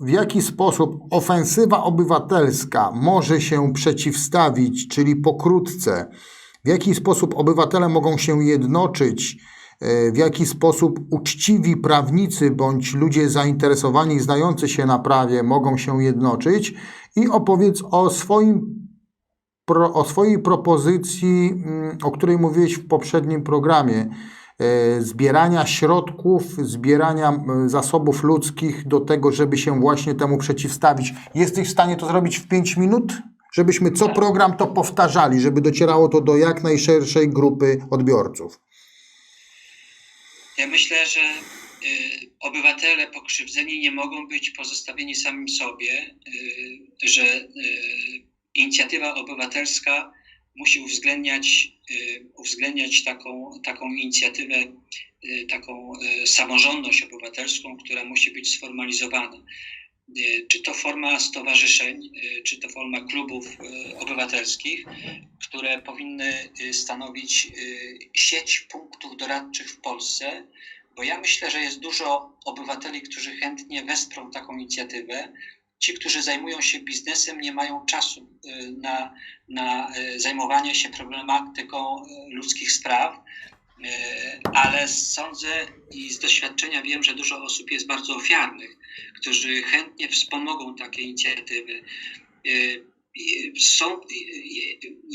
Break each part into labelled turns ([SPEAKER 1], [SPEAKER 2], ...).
[SPEAKER 1] w jaki sposób ofensywa obywatelska może się przeciwstawić, czyli pokrótce, w jaki sposób obywatele mogą się jednoczyć, e, w jaki sposób uczciwi prawnicy bądź ludzie zainteresowani, znający się na prawie mogą się jednoczyć i opowiedz o swoim o swojej propozycji, mm, o której mówiłeś w poprzednim programie, zbierania środków, zbierania zasobów ludzkich do tego, żeby się właśnie temu przeciwstawić. Jesteś w stanie to zrobić w 5 minut? Żebyśmy co program to powtarzali, żeby docierało to do jak najszerszej grupy odbiorców.
[SPEAKER 2] Ja myślę, że y, obywatele pokrzywdzeni nie mogą być pozostawieni samym sobie, y, że y, inicjatywa obywatelska musi uwzględniać, y, uwzględniać taką, taką inicjatywę, y, taką y, samorządność obywatelską, która musi być sformalizowana. Czy to forma stowarzyszeń, czy to forma klubów obywatelskich, które powinny stanowić sieć punktów doradczych w Polsce, bo ja myślę, że jest dużo obywateli, którzy chętnie wesprą taką inicjatywę. Ci, którzy zajmują się biznesem, nie mają czasu y, na, na y, zajmowanie się problematyką y, ludzkich spraw, ale sądzę i z doświadczenia wiem, że dużo osób jest bardzo ofiarnych, którzy chętnie wspomogą takie inicjatywy. Są,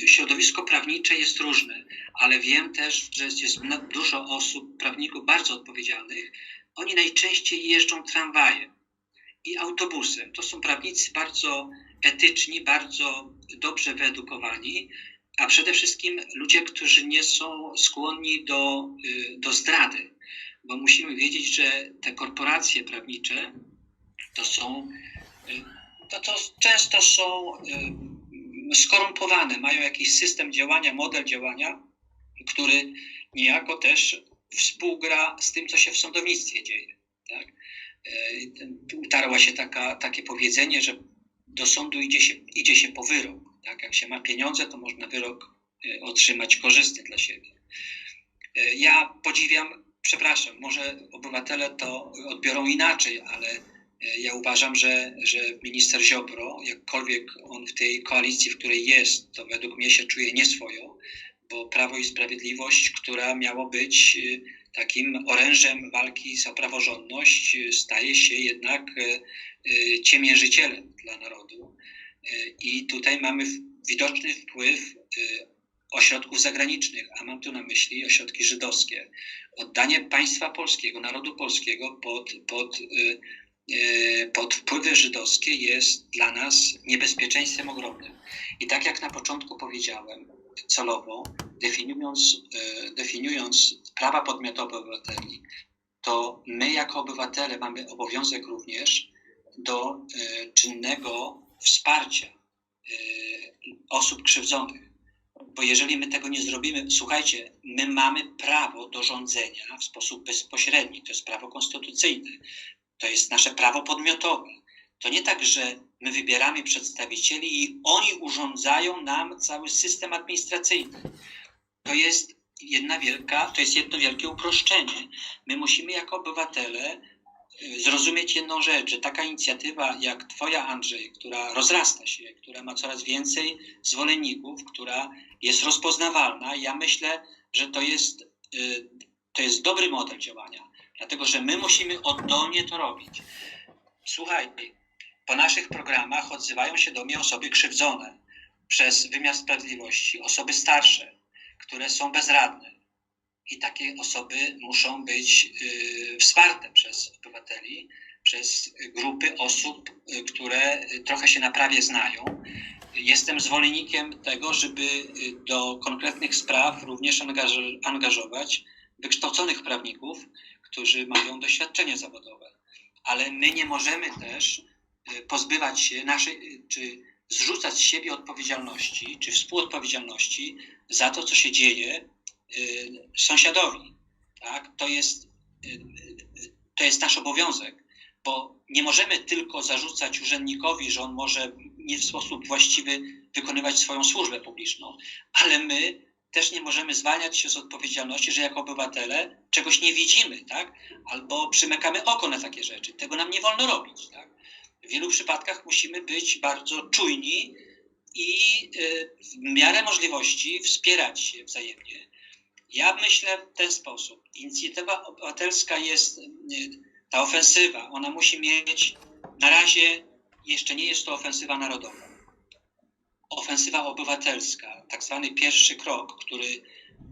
[SPEAKER 2] środowisko prawnicze jest różne, ale wiem też, że jest dużo osób, prawników bardzo odpowiedzialnych. Oni najczęściej jeżdżą tramwajem i autobusem. To są prawnicy bardzo etyczni, bardzo dobrze wyedukowani, a przede wszystkim ludzie, którzy nie są skłonni do, y, do zdrady, bo musimy wiedzieć, że te korporacje prawnicze to są, y, to, to często są y, skorumpowane, mają jakiś system działania, model działania, który niejako też współgra z tym, co się w sądownictwie dzieje. Tak? Utarła się taka, takie powiedzenie, że do sądu idzie się, idzie się po wyrok. Tak? Jak się ma pieniądze, to można wyrok y, otrzymać korzystny dla siebie. Y, Ja podziwiam, przepraszam, może obywatele to odbiorą inaczej, ale y, ja uważam, że, że minister Ziobro, jakkolwiek on w tej koalicji, w której jest, to według mnie się czuje nieswojo, bo Prawo i Sprawiedliwość, która miało być takim orężem walki za praworządność, y, staje się jednak y, y, ciemiężycielem dla narodu. I tutaj mamy widoczny wpływ ośrodków zagranicznych, a mam tu na myśli ośrodki żydowskie. Oddanie państwa polskiego, narodu polskiego pod, pod, pod wpływy żydowskie jest dla nas niebezpieczeństwem ogromnym. I tak jak na początku powiedziałem, celowo, definiując, y, definiując prawa podmiotowe obywateli, to my jako obywatele mamy obowiązek również do y, czynnego wsparcia y, osób krzywdzonych. Bo jeżeli my tego nie zrobimy, słuchajcie, my mamy prawo do rządzenia w sposób bezpośredni. To jest prawo konstytucyjne. To jest nasze prawo podmiotowe. To nie tak, że my wybieramy przedstawicieli i oni urządzają nam cały system administracyjny. To jest jedna wielka, to jest jedno wielkie uproszczenie. My musimy jako obywatele y, zrozumieć jedną rzecz, że taka inicjatywa jak Twoja, Andrzej, która rozrasta się, która ma coraz więcej zwolenników, która jest rozpoznawalna, ja myślę, że to jest, y, to jest dobry model działania, dlatego że my musimy oddolnie to robić. Słuchaj, po naszych programach odzywają się do mnie osoby krzywdzone przez wymiar sprawiedliwości, osoby starsze, które są bezradne. I takie osoby muszą być y, wsparte przez obywateli, przez grupy osób, y, które trochę się na prawie znają. Jestem zwolennikiem tego, żeby y, do konkretnych spraw również angaż- angażować wykształconych prawników, którzy mają doświadczenie zawodowe. Ale my nie możemy też pozbywać się naszej, czy zrzucać z siebie odpowiedzialności, czy współodpowiedzialności za to, co się dzieje y, sąsiadowi. Tak? To, jest, y, to jest nasz obowiązek, bo nie możemy tylko zarzucać urzędnikowi, że on może nie w sposób właściwy wykonywać swoją służbę publiczną, ale my też nie możemy zwalniać się z odpowiedzialności, że jako obywatele czegoś nie widzimy, tak? albo przymykamy oko na takie rzeczy. Tego nam nie wolno robić. Tak? W wielu przypadkach musimy być bardzo czujni i y, w miarę możliwości wspierać się wzajemnie. Ja myślę w ten sposób. Inicjatywa obywatelska jest, y, ta ofensywa, ona musi mieć, na razie jeszcze nie jest to ofensywa narodowa. Ofensywa obywatelska, tak zwany pierwszy krok, który,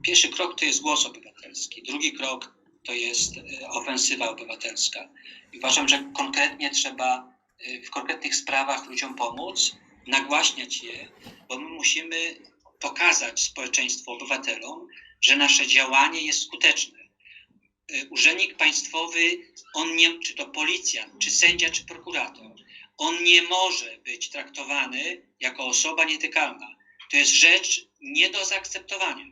[SPEAKER 2] pierwszy krok to jest głos obywatelski, drugi krok to jest y, ofensywa obywatelska. I uważam, że konkretnie trzeba w konkretnych sprawach ludziom pomóc, nagłaśniać je, bo my musimy pokazać społeczeństwu, obywatelom, że nasze działanie jest skuteczne. Y, Urzędnik państwowy, on nie, czy to policjant, czy sędzia, czy prokurator, on nie może być traktowany jako osoba nietykalna. To jest rzecz nie do zaakceptowania.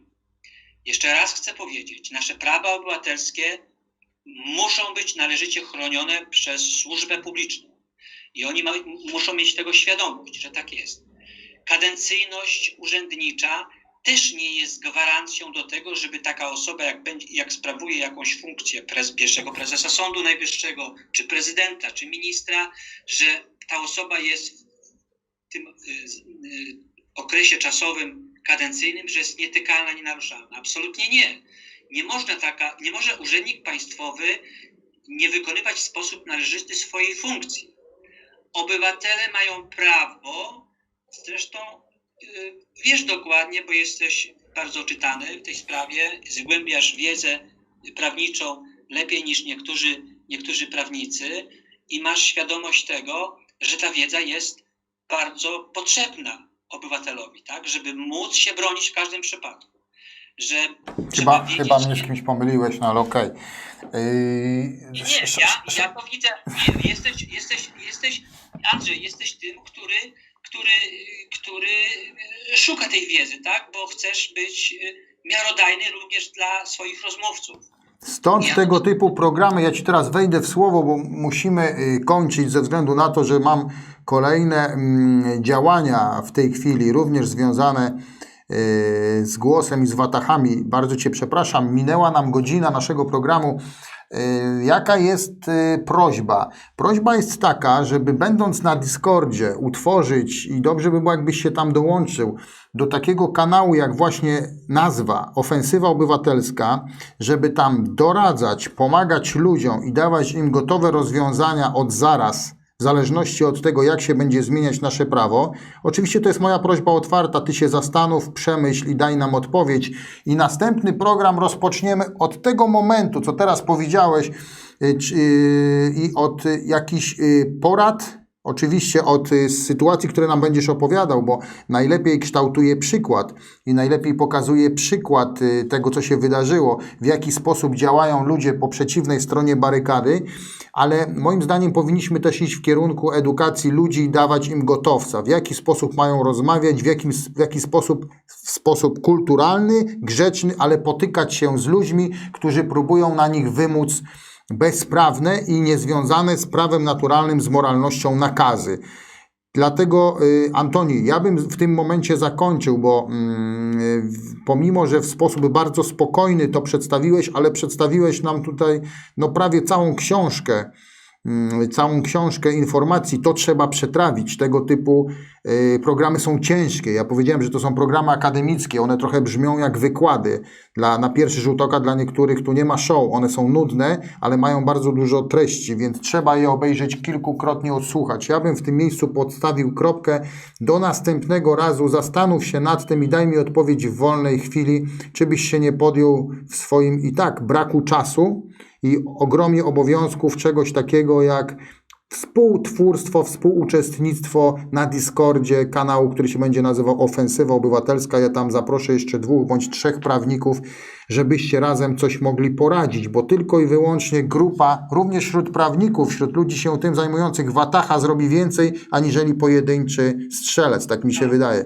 [SPEAKER 2] Jeszcze raz chcę powiedzieć, nasze prawa obywatelskie muszą być należycie chronione przez służbę publiczną. I oni ma, muszą mieć tego świadomość, że tak jest. Kadencyjność urzędnicza też nie jest gwarancją do tego, żeby taka osoba, jak, będzie, jak sprawuje jakąś funkcję prez, pierwszego prezesa Sądu Najwyższego, czy prezydenta, czy ministra, że ta osoba jest w tym y, y, okresie czasowym kadencyjnym, że jest nietykalna, nienaruszalna. Absolutnie nie. Nie można taka, nie może urzędnik państwowy nie wykonywać w sposób należyty swojej funkcji. Obywatele mają prawo, zresztą y, wiesz dokładnie, bo jesteś bardzo czytany w tej sprawie, zgłębiasz wiedzę prawniczą lepiej niż niektórzy, niektórzy prawnicy i masz świadomość tego, że ta wiedza jest bardzo potrzebna obywatelowi, tak, żeby móc się bronić w każdym przypadku. Że
[SPEAKER 1] Chyba, chyba mnie z kimś pomyliłeś, no ale okej. Yy,
[SPEAKER 2] Nie, ja, ja to widzę. Nie, jesteś, jesteś, jesteś, Andrzej, jesteś tym, który, który, który szuka tej wiedzy, tak? Bo chcesz być miarodajny również dla swoich rozmówców.
[SPEAKER 1] Stąd tego typu programy, ja Ci teraz wejdę w słowo, bo musimy y, kończyć ze względu na to, że mam kolejne mm, działania w tej chwili, również związane z głosem i z watachami. Bardzo Cię przepraszam, minęła nam godzina naszego programu. Y, Jaka jest y, prośba? Prośba jest taka, żeby będąc na Discordzie utworzyć i dobrze by było, jakbyś się tam dołączył do takiego kanału, jak właśnie nazwa Ofensywa Obywatelska, żeby tam doradzać, pomagać ludziom i dawać im gotowe rozwiązania od zaraz, w zależności od tego, jak się będzie zmieniać nasze prawo. Oczywiście to jest moja prośba otwarta, ty się zastanów, przemyśl i daj nam odpowiedź. I następny program rozpoczniemy od tego momentu, co teraz powiedziałeś, czy- y, i od jakichś y, porad, Oczywiście od y, sytuacji, które nam będziesz opowiadał, bo najlepiej kształtuje przykład i najlepiej pokazuje przykład y, tego, co się wydarzyło, w jaki sposób działają ludzie po przeciwnej stronie barykady, ale moim zdaniem powinniśmy też iść w kierunku edukacji ludzi i dawać im gotowca, w jaki sposób mają rozmawiać, w, jakim, w jaki sposób, w sposób kulturalny, grzeczny, ale potykać się z ludźmi, którzy próbują na nich wymóc bezprawne i niezwiązane z prawem naturalnym, z moralnością nakazy. Dlatego, y, Antoni, ja bym w tym momencie zakończył, bo mm, y, pomimo, że w sposób bardzo spokojny to przedstawiłeś, ale przedstawiłeś nam tutaj no, prawie całą książkę, całą książkę informacji, to trzeba przetrawić. Tego typu y, programy są ciężkie. Ja powiedziałem, że to są programy akademickie, one trochę brzmią jak wykłady. Dla, na pierwszy rzut oka dla niektórych tu nie ma show, one są nudne, ale mają bardzo dużo treści, więc trzeba je obejrzeć kilkukrotnie, odsłuchać. Ja bym w tym miejscu podstawił kropkę. Do następnego razu zastanów się nad tym i daj mi odpowiedź w wolnej chwili, czy byś się nie podjął w swoim i tak braku czasu i ogromie obowiązków czegoś takiego jak współtwórstwo, współuczestnictwo na Discordzie kanału, który się będzie nazywał Ofensywa Obywatelska. Ja tam zaproszę jeszcze dwóch bądź trzech prawników, żebyście razem coś mogli poradzić, bo tylko i wyłącznie grupa, również wśród prawników, wśród ludzi się tym zajmujących, Watacha zrobi więcej, aniżeli pojedynczy strzelec, tak mi się wydaje.